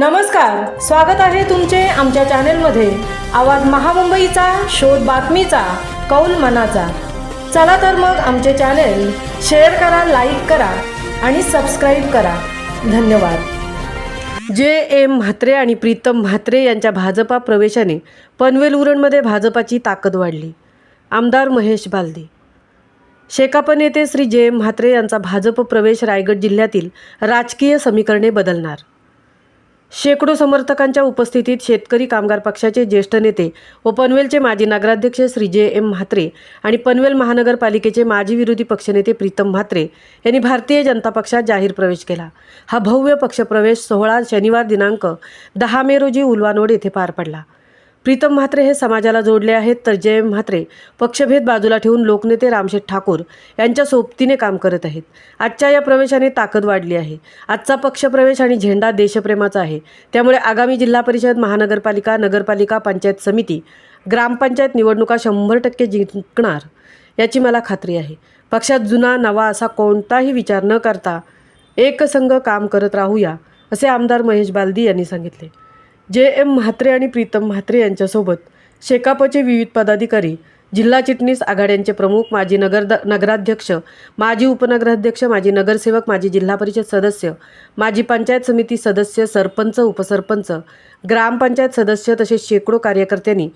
नमस्कार स्वागत आहे तुमचे आमच्या चॅनेलमध्ये. आवाज महामुंबईचा शोध बातमीचा कौल मनाचा. चला तर मग आमचे चॅनेल शेअर करा लाईक करा आणि सबस्क्राईब करा. धन्यवाद. जे एम म्हात्रे आणि प्रीतम म्हात्रे यांच्या भाजपा प्रवेशाने पनवेल उरणमध्ये भाजपाची ताकद वाढली. आमदार महेश बालदे. शेकाप नेते श्री जे एम म्हात्रे यांचा भाजप प्रवेश रायगड जिल्ह्यातील राजकीय समीकरणे बदलणार. शेकडो समर्थकांच्या उपस्थितीत शेतकरी कामगार पक्षाचे ज्येष्ठ नेते व पनवेलचे माजी नगराध्यक्ष श्री जे एम म्हात्रे आणि पनवेल महानगरपालिकेचे माजी विरोधी पक्षनेते प्रीतम म्हात्रे यांनी भारतीय जनता पक्षात जाहीर प्रवेश केला. हा भव्य पक्षप्रवेश सोहळा शनिवार दिनांक दहा मे रोजी उलवानोड येथे पार पडला. प्रीतम म्हात्रे हे समाजाला जोडले आहेत तर जय म्हात्रे पक्षभेद बाजूला ठेवून लोकनेते रामशेठ ठाकूर यांच्या सोबतीने काम करत आहेत. आजच्या या प्रवेशाने ताकद वाढली आहे. आजचा पक्षप्रवेश आणि झेंडा देशप्रेमाचा आहे. त्यामुळे आगामी जिल्हा परिषद महानगरपालिका नगरपालिका पंचायत समिती ग्रामपंचायत निवडणुका शंभर टक्के जिंकणार याची मला खात्री आहे. पक्षात जुना नवा असा कोणताही विचार न करता एकसंघ काम करत राहूया असे आमदार महेश बालदी यांनी सांगितले. जे एम म्हात्रे आणि प्रीतम म्हात्रे यांच्यासोबत शेकापचे विविध पदाधिकारी जिल्हा चिटणीस आघाड्यांचे प्रमुख माजी नगर नगराध्यक्ष माजी उपनगराध्यक्ष माजी नगरसेवक माजी जिल्हा परिषद सदस्य माजी पंचायत समिती सदस्य सरपंच उपसरपंच ग्रामपंचायत सदस्य तसेच शेकडो कार्यकर्त्यांनी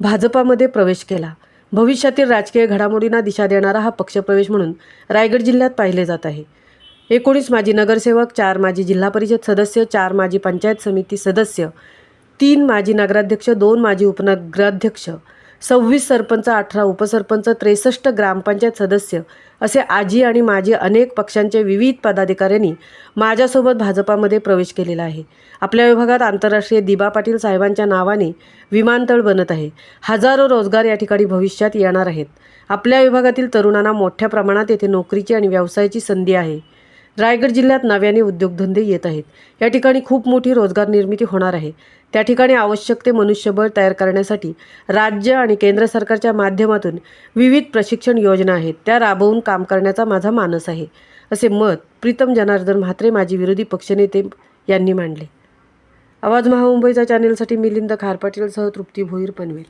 भाजपामध्ये प्रवेश केला. भविष्यातील राजकीय घडामोडींना दिशा देणारा हा पक्षप्रवेश म्हणून रायगड जिल्ह्यात पाहिले जात आहे. एकोणीस माजी नगरसेवक चार माजी जिल्हा परिषद सदस्य चार माजी पंचायत समिती सदस्य तीन माजी नगराध्यक्ष दोन माजी उपनगराध्यक्ष सव्वीस सरपंच अठरा उपसरपंच त्रेसष्ट ग्रामपंचायत सदस्य असे आजी आणि माजी अनेक पक्षांचे विविध पदाधिकाऱ्यांनी माझ्यासोबत भाजपामध्ये प्रवेश केलेला आहे. आपल्या विभागात आंतरराष्ट्रीय दिबा पाटील साहेबांच्या नावाने विमानतळ बनत आहे. हजारो रोजगार या ठिकाणी भविष्यात येणार आहेत. आपल्या विभागातील तरुणांना मोठ्या प्रमाणात येथे नोकरीची आणि व्यवसायाची संधी आहे. रायगड जिल्ह्यात नव्याने उद्योगधंदे येत आहेत. या ठिकाणी खूप मोठी रोजगार निर्मिती होणार आहे. त्या ठिकाणी आवश्यक ते मनुष्यबळ तयार करण्यासाठी राज्य आणि केंद्र सरकारच्या माध्यमातून विविध प्रशिक्षण योजना आहेत. त्या राबवून काम करण्याचा माझा मानस आहे असे मत प्रीतम जनार्दन म्हात्रे माजी विरोधी पक्षनेते यांनी मांडले. आवाज महामुंबईच्या चॅनेलसाठी मिलिंद खारपाटीलसह तृप्ती भोईर पनवेल.